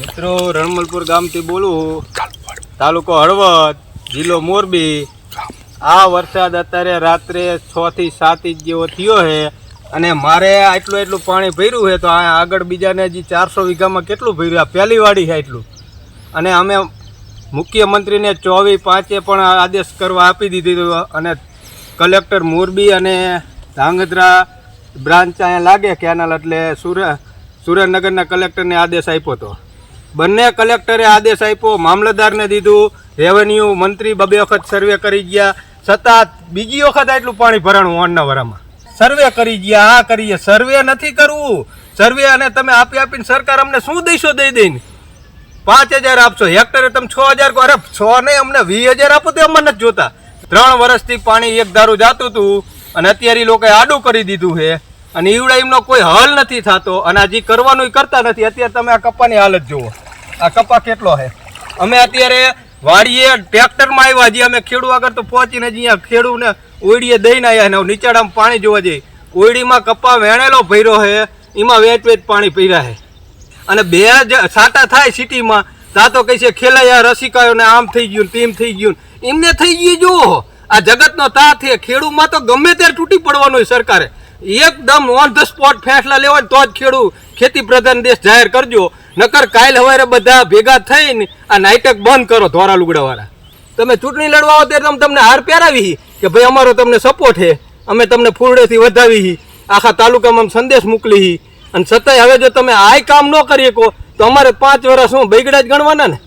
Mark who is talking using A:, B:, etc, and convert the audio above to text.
A: મિત્રો, રણમલપુર ગામથી બોલું તાલુકો હળવદ, જિલ્લો મોરબી. આ વરસાદ અત્યારે રાત્રે છ થી સાત ઇંચ જેવો થયો છે અને મારે આટલું એટલું પાણી ભર્યું છે તો આ આગળ બીજાને હજી ચારસો વીઘામાં કેટલું ભર્યું? આ પહેલી વાડી છે આટલું. અને અમે મુખ્યમંત્રીને ચોવીસ પાંચે પણ આદેશ કરવા આપી દીધી અને કલેક્ટર મોરબી અને ધાંગધ્રા બ્રાન્ચ અહીંયા લાગે કેનાલ એટલે સુરે સુરેન્દ્રનગરના કલેક્ટરને આદેશ આપ્યો હતો. બંને કલેક્ટરે આદેશ આપ્યો, મામલતદારને દીધું, રેવન્યુ મંત્રી બબે વખત સર્વે કરી ગયા છતાં બીજી વખત આટલું પાણી ભરાણું અન્નવરામાં વરામાં. સર્વે કરી ગયા આ કરીએ, સર્વે નથી કરવું. સર્વે અને તમે આપી આપીને સરકાર અમને શું દઈશો દઈ દઈને? પાંચ હજાર આપશો, હેક્ટરે તમે છ હજાર અરે, છ નહીં, અમને વીસ હજાર આપો તો અમને નથી જોતા. ત્રણ વર્ષથી પાણી એક ધારું જાતું હતું અને અત્યારે લોકોએ આડું કરી દીધું છે. અને ઈવડાઈમનો કોઈ હલ નથી થતો અને હજી કરવાનું કરતા નથી. અત્યારે તમે આ કપાની હાલત જુઓ. આ કપા કેટલો છે? અમે અત્યારે વાડીએ ટ્રેક્ટરમાં આવ્યા હજી અમે ખેડૂ આગળ તો પહોંચીને હજી અહીંયા ખેડૂને ઓયડીએ દઈને આવ્યા ને નીચાડામાં પાણી જોવા જઈએ. ઓયડીમાં કપા વેણેલો ભર્યો છે. એમાં વેચ વેચ પાણી પીર્યા છે. અને બે જ સાટા થાય સિટીમાં. ત્યાં તો કહે ખેલાયા, રસિકાયો ને આમ થઈ ગયું તેમ થઈ ગયું એમને થઈ ગયું જુઓ. આ જગતનો તા છે. ખેડૂમાં તો ગમે ત્યારે તૂટી પડવાનો સરકારે. એકદમ ઓન ધ સ્પોટ ફેસલા લેવા તો જ ખેડૂ ખેતી પ્રધાન દેશ જાહેર કરજો. નકર કાલ હવારે બધા ભેગા થઈને આ નાટક બંધ કરો ધોરા લુગડાવાળા. તમે ચૂંટણી લડવા આવો ત્યારે તમે તમને હાર પહેરાવી કે ભાઈ અમારો તમને સપોર્ટ છે અમે તમને ફૂરડેથી વધાવી આખા તાલુકામાં સંદેશ મોકલી અને છતાંય હવે જો તમે આ કામ ન કરી શકો, તો અમારે પાંચ વર્ષ શું બગડા જ ગણવાના ને?